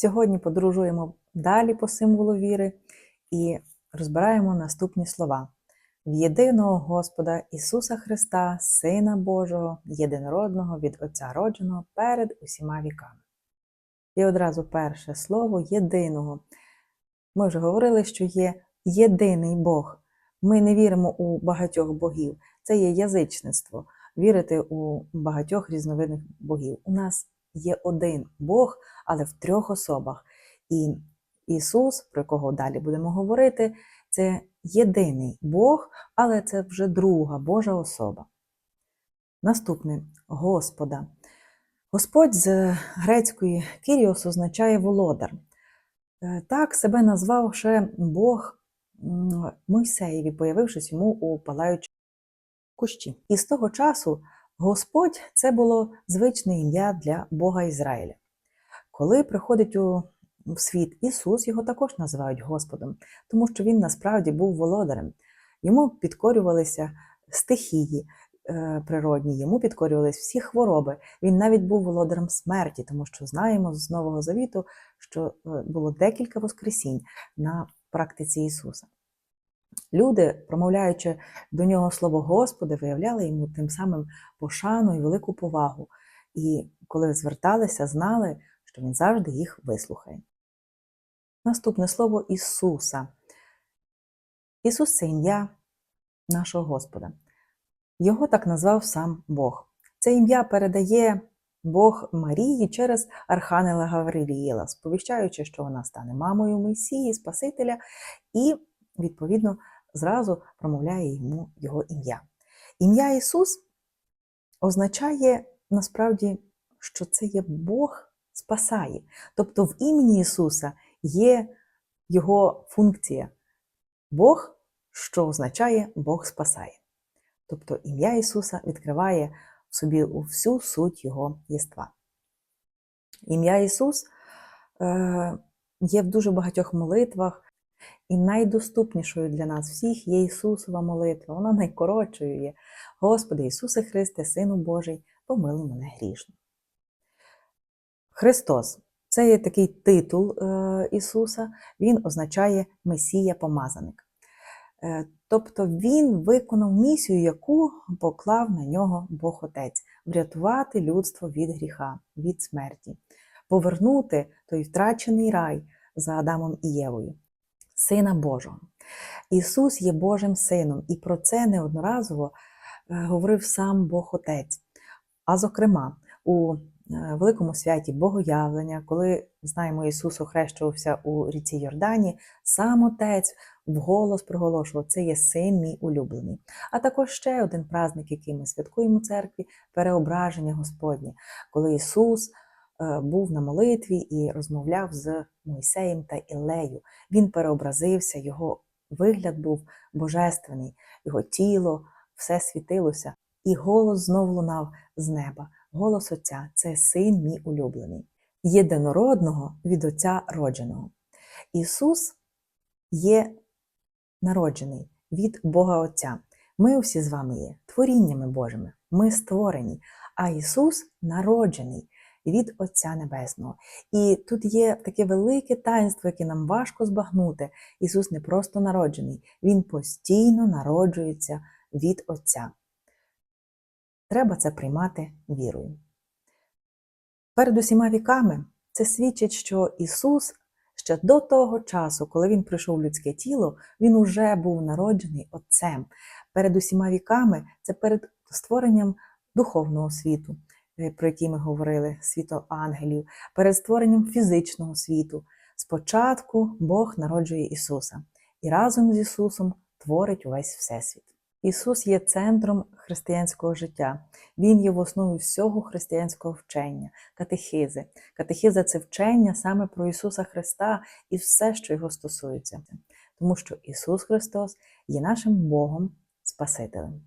Сьогодні подорожуємо далі по символу віри і розбираємо наступні слова: в єдиного Господа Ісуса Христа, Сина Божого, єдинородного від Отця родженого перед усіма віками. І одразу перше слово єдиного. Ми вже говорили, що є єдиний Бог. Ми не віримо у багатьох богів. Це є язичництво. Вірити у багатьох різновидних богів. У нас є один Бог, але в трьох особах. І Ісус, про якого далі будемо говорити, це єдиний Бог, але це вже друга Божа особа. Наступне Господа. Господь з грецької Кіріос означає володар. Е, Так себе назвав ще Бог Мойсеєві, появившись йому у палаючому кущі. І з того часу Господь це було звичне ім'я для Бога Ізраїля. Коли приходить у світ Ісус, його також називають Господом, тому що він насправді був володарем. Йому підкорювалися стихії е, природні, йому підкорювалися всі хвороби. Він навіть був володарем смерті, тому що знаємо з Нового Завіту, що е, було декілька воскресінь на практиці Ісуса. Люди, промовляючи до нього слово Господи, виявляли йому тим самим пошану і велику повагу. І коли зверталися, знали, що він завжди їх вислухає. Наступне слово Ісуса. Ісус це ім'я нашого Господа. Його так назвав сам Бог. Це ім'я передає Бог Марії через Архангела Гавриліїла, сповіщаючи, що вона стане мамою Месії, Спасителя, і, відповідно, зразу промовляє йому його ім'я. Ім'я Ісус означає насправді, що це є Бог спасає. Тобто в імені Ісуса є Його функція Бог, що означає Бог спасає. Тобто ім'я Ісуса відкриває в собі всю суть Його єства. Ім'я Ісус е, є в дуже багатьох молитвах, і найдоступнішою для нас всіх є Ісусова молитва. Вона найкоротшою є. Господи Ісусе Христе, Сину Божий, помилуй мене грішно. Христос це є такий титул е, Ісуса, Він означає Месія помазаник. Е, Тобто Він виконав місію, яку поклав на нього Бог Отець врятувати людство від гріха, від смерті, повернути той втрачений рай за Адамом і Євою, Сина Божого. Ісус є Божим Сином, і про це неодноразово е, говорив сам Бог Отець. А зокрема, у е, великому святі Богоявлення, коли знаємо, Ісус охрещувався у ріці Йордані, сам Отець вголос проголошував, це є син мій улюблений. А також ще один праздник, який ми святкуємо в церкві переображення Господнє, коли Ісус був на молитві і розмовляв з Мойсеєм та Ілею. Він переобразився, його вигляд був божественний, його тіло, все світилося, і голос знов лунав з неба. Голос Отця це син мій улюблений, єдинородного від Отця родженого. Ісус є народжений від Бога Отця. Ми всі з вами є творіннями Божими, ми створені, а Ісус народжений від Отця Небесного. І тут є таке велике таїнство, яке нам важко збагнути. Ісус не просто народжений, Він постійно народжується від Отця. Треба це приймати вірою. Перед усіма віками це свідчить, що Ісус ще до того часу, коли Він прийшов в людське тіло, Він уже був народжений Отцем. Перед усіма віками це перед створенням духовного світу, про який ми говорили, світу ангелів, перед створенням фізичного світу. Спочатку Бог народжує Ісуса і разом з Ісусом творить увесь Всесвіт. Ісус є центром християнського життя. Він є в основі всього християнського вчення, катехизи. Катехиза це вчення саме про Ісуса Христа і все, що його стосується. Тому що Ісус Христос є нашим Богом Спасителем.